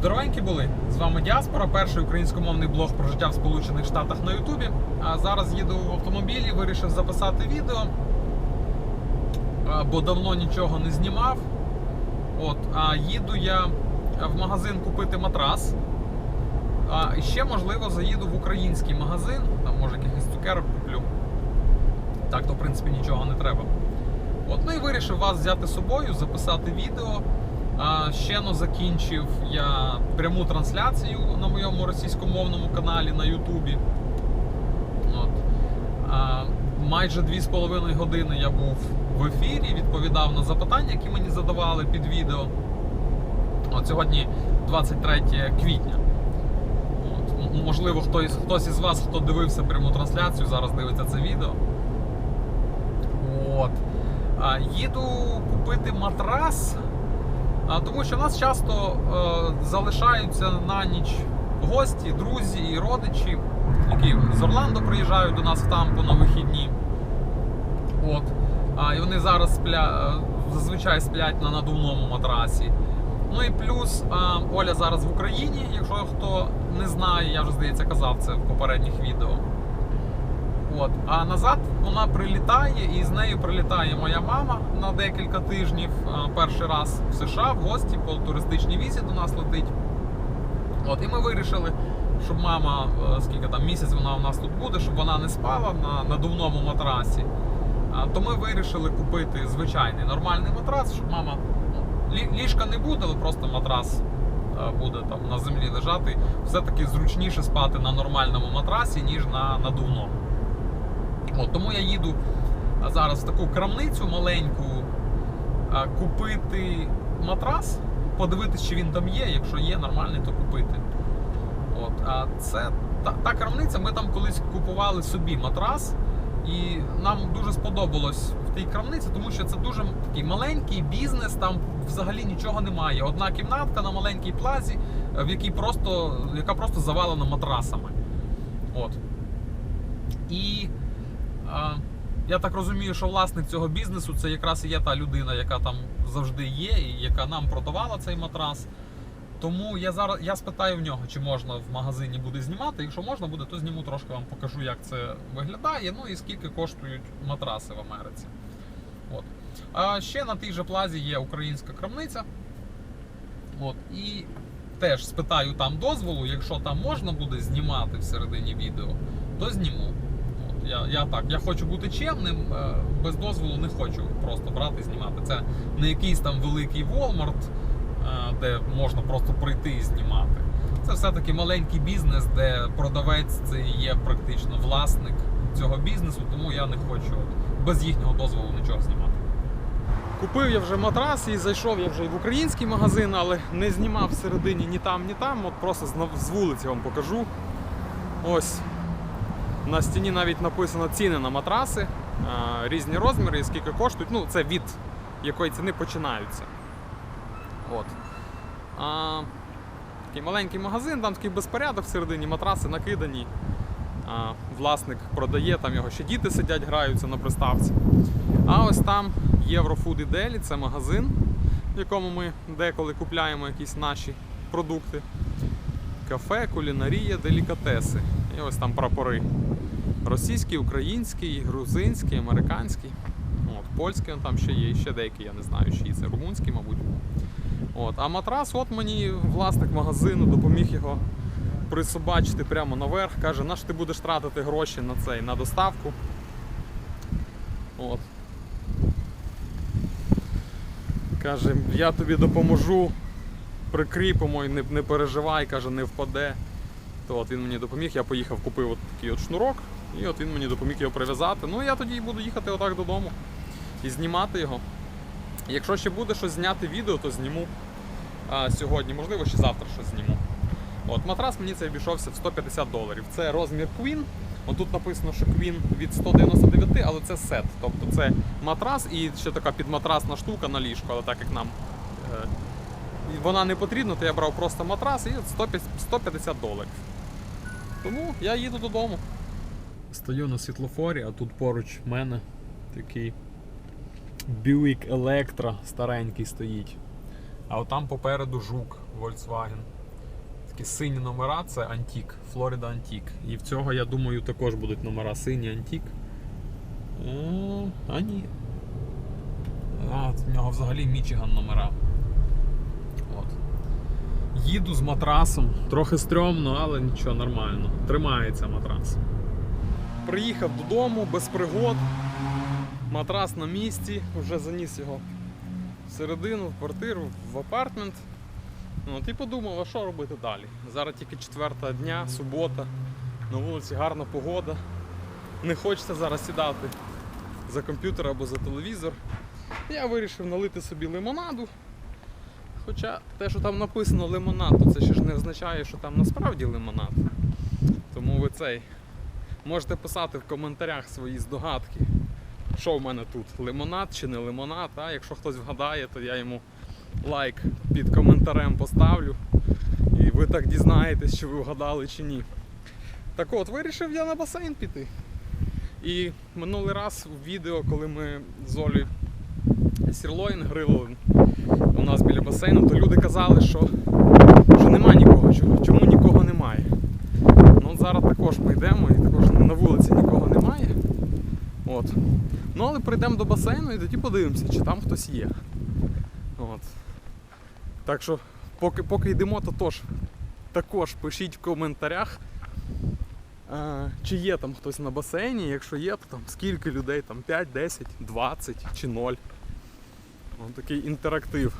Здоровенькі були! З вами Діаспора, перший українськомовний блог про життя в Сполучених Штатах на Ютубі. А зараз їду в автомобілі, вирішив записати відео, бо давно нічого не знімав. От, а їду я в магазин купити матрас. А і ще, можливо, заїду в український магазин, там може якихось цукерок куплю. Так то, в принципі, нічого не треба. От, ну і вирішив вас взяти з собою, записати відео. Ще но закінчив я пряму трансляцію на моєму російськомовному каналі на Ютубі. От. Майже 2,5 години я був в ефірі, відповідав на запитання, які мені задавали під відео. От сьогодні 23 квітня. От. Можливо, хтось, хтось із вас, хто дивився пряму трансляцію, зараз дивиться це відео. От. Їду купити матрас. Тому що нас часто е, залишаються на ніч гості, друзі і родичі, які з Орландо приїжджають до нас в Тампу на вихідні. От. А, і вони зараз спля... е, зазвичай сплять на надувному матрасі. Ну і плюс а, Оля зараз в Україні, якщо хто не знає, я вже здається казав це в попередніх відео. От. А назад вона прилітає, і з нею прилітає моя мама на декілька тижнів. Перший раз в США в гості по туристичній візі до нас летить. От, і ми вирішили, щоб мама, е, скільки там місяць вона у нас тут буде, щоб вона не спала на надувному матрасі. То ми вирішили купити звичайний нормальний матрас, щоб мама. ну, Ліжка не буде, але просто матрас е, буде там на землі лежати. Все-таки зручніше спати на нормальному матрасі, ніж на надувному. От, тому я їду зараз в таку крамницю маленьку купити матрас, подивитись, чи він там є. Якщо є нормальний, то купити. От, а це та, та крамниця, ми там колись купували собі матрас, і нам дуже сподобалось в тій крамниці, тому що це дуже такий маленький бізнес, там взагалі нічого немає. Одна кімнатка на маленькій плазі, в якій просто, яка просто завалена матрасами. От. І я так розумію, що власник цього бізнесу це якраз і є та людина, яка там завжди є, і яка нам продавала цей матрас. Тому я зараз я спитаю в нього, чи можна в магазині буде знімати. Якщо можна буде, то зніму трошки вам покажу, як це виглядає. Ну і скільки коштують матраси в Америці. От. А ще на тій же плазі є українська крамниця. От. І теж спитаю там дозволу, якщо там можна буде знімати всередині відео, то зніму. Я, я так, я хочу бути чемним, е, без дозволу не хочу просто брати і знімати. Це не якийсь там великий Walmart, е, де можна просто прийти і знімати. Це все-таки маленький бізнес, де продавець це є практично власник цього бізнесу, тому я не хочу без їхнього дозволу нічого знімати. Купив я вже матрас і зайшов я вже в український магазин, але не знімав всередині ні там, ні там. От просто з вулиці вам покажу. Ось на стіні навіть написано ціни на матраси, різні розміри і скільки коштують. Ну, це від якої ціни починаються. От. А, такий маленький магазин, там такий безпорядок всередині, матраси накидані. А, власник продає, там його ще діти сидять, граються на приставці. А ось там Єврофуд і Делі, це магазин, в якому ми деколи купляємо якісь наші продукти. Кафе, кулінарія, делікатеси. І ось там прапори. Російський, український, грузинський, американський. От, польський там ще є, ще деякі, я не знаю, чиї це румунський, мабуть. От. А матрас, от мені власник магазину допоміг його присобачити прямо наверх. Каже, наш ти будеш тратити гроші на цей, на доставку. От. Каже, я тобі допоможу, прикріпимо і не, не переживай, каже, не впаде. То от він мені допоміг, я поїхав, купив от такий от шнурок, і от він мені допоміг його прив'язати. Ну я тоді буду їхати отак додому і знімати його. Якщо ще буде щось зняти відео, то зніму а, сьогодні, можливо, ще завтра щось зніму. От, матрас мені це обійшовся в 150 доларів. Це розмір Queen. Отут написано, що Queen від 199, але це сет. Тобто це матрас і ще така підматрасна штука на ліжко, але так як нам е, вона не потрібна, то я брав просто матрас і 150 150 доларів. Тому я їду додому. Стою на світлофорі, а тут поруч в мене такий Buick Electra старенький стоїть. А от там попереду жук Volkswagen. Такі сині номера це Антік, Флорида Антік. І в цього, я думаю, також будуть номера сині Антік. Е, А ні. А, в нього взагалі Мічиган номера. От. Їду з матрасом. Трохи стрьомно, але нічого нормально. Тримається матрас. Приїхав додому без пригод. Матрас на місці, вже заніс його всередину, в квартиру, в апартмент. Ну, от і подумав, а що робити далі? Зараз тільки четверта дня, субота, на вулиці гарна погода. Не хочеться зараз сідати за комп'ютер або за телевізор. Я вирішив налити собі лимонаду. Хоча те, що там написано лимонад, то це ще ж не означає, що там насправді лимонад. Тому ви цей можете писати в коментарях свої здогадки, що в мене тут, лимонад чи не лимонад. А якщо хтось вгадає, то я йому лайк під коментарем поставлю. І ви так дізнаєтесь, чи ви вгадали чи ні. Так от, вирішив я на басейн піти. І минулий раз в відео, коли ми з Олею сірлоїн грили у нас біля басейну, то люди казали, що, що нема нікого. Чому, нікого немає? Ну зараз також ми йдемо вулиці нікого немає. От. Ну але прийдемо до басейну і тоді подивимося, чи там хтось є. От. Так що, поки, поки йдемо, то тож, також пишіть в коментарях, е, чи є там хтось на басейні. Якщо є, то там скільки людей, там 5, 10, 20 чи 0. Ось такий інтерактив.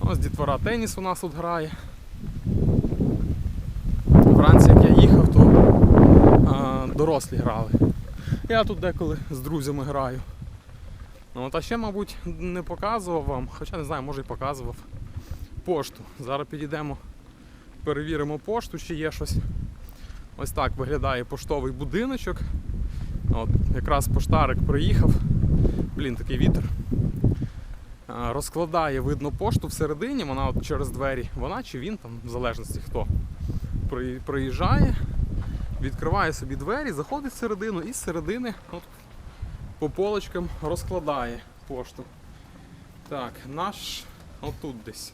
Ось дітвора теніс у нас тут грає. Вранці, як я їхав, дорослі грали. Я тут деколи з друзями граю. Ну, от, ще, мабуть, не показував вам, хоча не знаю, може і показував пошту. Зараз підійдемо, перевіримо пошту, чи є щось. Ось так виглядає поштовий будиночок. От, якраз поштарик приїхав. Блін, такий вітер. Розкладає, видно, пошту всередині, вона от через двері, вона чи він, там, в залежності хто приїжджає, відкриває собі двері, заходить всередину і з середини от, по полочкам розкладає пошту. Так, наш отут десь.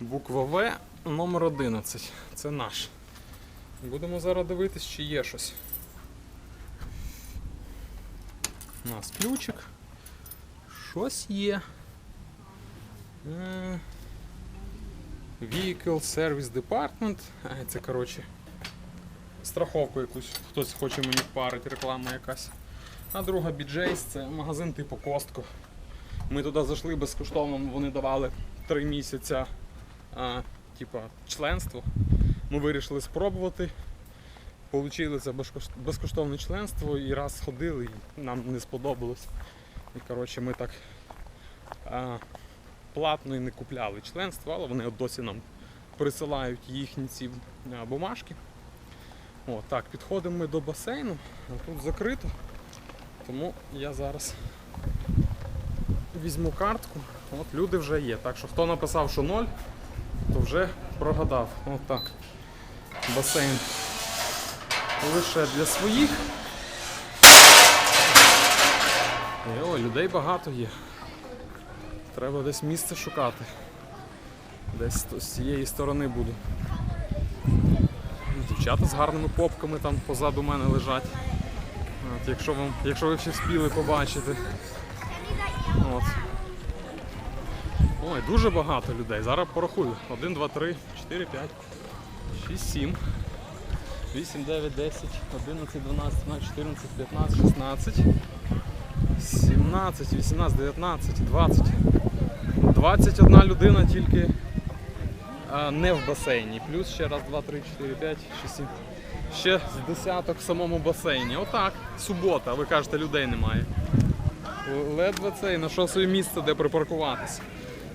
Буква В номер 11. Це наш. Будемо зараз дивитись, чи є щось. У нас ключик. Щось є. Vehicle Service Department. Це, коротше, страховку якусь хтось хоче мені впарити, реклама якась. А друга BJ's це магазин типу Костко. Ми туди зайшли безкоштовно, вони давали 3 місяця а, типа, членство. Ми вирішили спробувати. Получили це безкоштовне членство і раз сходили, і нам не сподобалось. І коротше ми так а, платно і не купляли членство, але вони досі нам присилають їхні ці а, бумажки. О, так, підходимо ми до басейну, тут закрито. Тому я зараз візьму картку. От люди вже є. Так що хто написав, що ноль, то вже прогадав. От так. Басейн лише для своїх. І, о, людей багато є. Треба десь місце шукати. Десь з цієї сторони буду. Дівчата з гарними попками там позаду мене лежать. От, якщо, вам, якщо ви ще встигли побачити. От. Ой, дуже багато людей. Зараз порахую. 1, 2, 3, 4, 5, 6, 7, 8, 9, 10, 11, 12, 13, 14, 15, 16, 17, 18, 19, 20. 21 людина тільки не в басейні. Плюс ще раз, два, три, чотири, п'ять, шість, сім. Ще з десяток в самому басейні. Отак. Субота, ви кажете, людей немає. Ледве цей знайшов своє місце, де припаркуватися.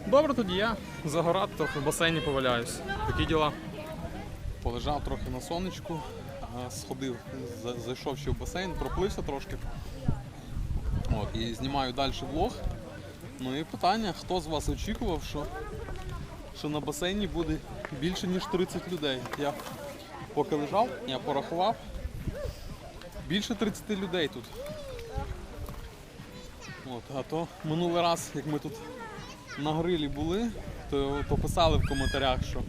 Добре, тоді я загорати трохи в басейні поваляюсь. Такі діла. Полежав трохи на сонечку, сходив, зайшов ще в басейн, проплився трошки. От, і знімаю далі влог. Ну і питання, хто з вас очікував, що, що на басейні буде більше ніж 30 людей. Я поки лежав, я порахував. Більше 30 людей тут. От, а то минулий раз, як ми тут на грилі були, то, то писали в коментарях, що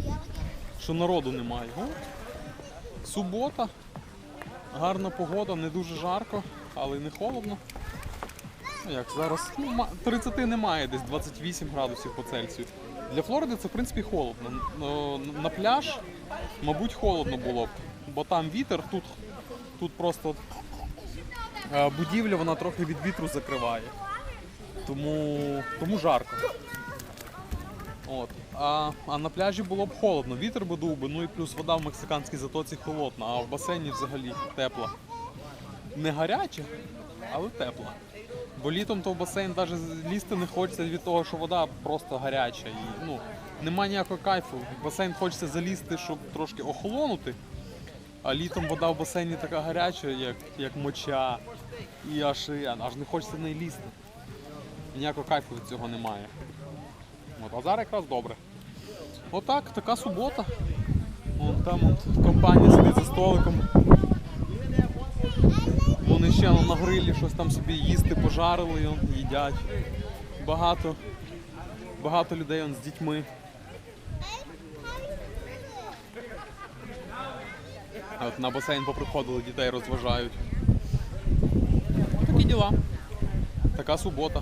що народу немає. О, субота, гарна погода, не дуже жарко, але й не холодно. Ну як зараз? Ну, 30 немає, десь 28 градусів по Цельсію. Для Флориди це в принципі холодно. Ну, На пляж, мабуть, холодно було б, бо там вітер, тут, тут просто е, будівля вона трохи від вітру закриває. Тому, тому жарко. От. А, а на пляжі було б холодно, вітер би дув би, ну і плюс вода в мексиканській затоці холодна, а в басейні взагалі тепла. Не гаряча, але тепла. Бо літом то в басейн навіть лізти не хочеться від того, що вода просто гаряча. І, ну, нема ніякого кайфу. В басейн хочеться залізти, щоб трошки охолонути. А літом вода в басейні така гаряча, як, як моча. І аж, аж не хочеться в неї лізти. Ніякого кайфу від цього немає. От, а зараз якраз добре. Отак, така субота. Вон там от компанія сидить за столиком. Ну, на грилі щось там собі їсти, пожарили, їдять. Багато, багато людей он, з дітьми. От на басейн поприходили, дітей розважають. Такі діла. Така субота.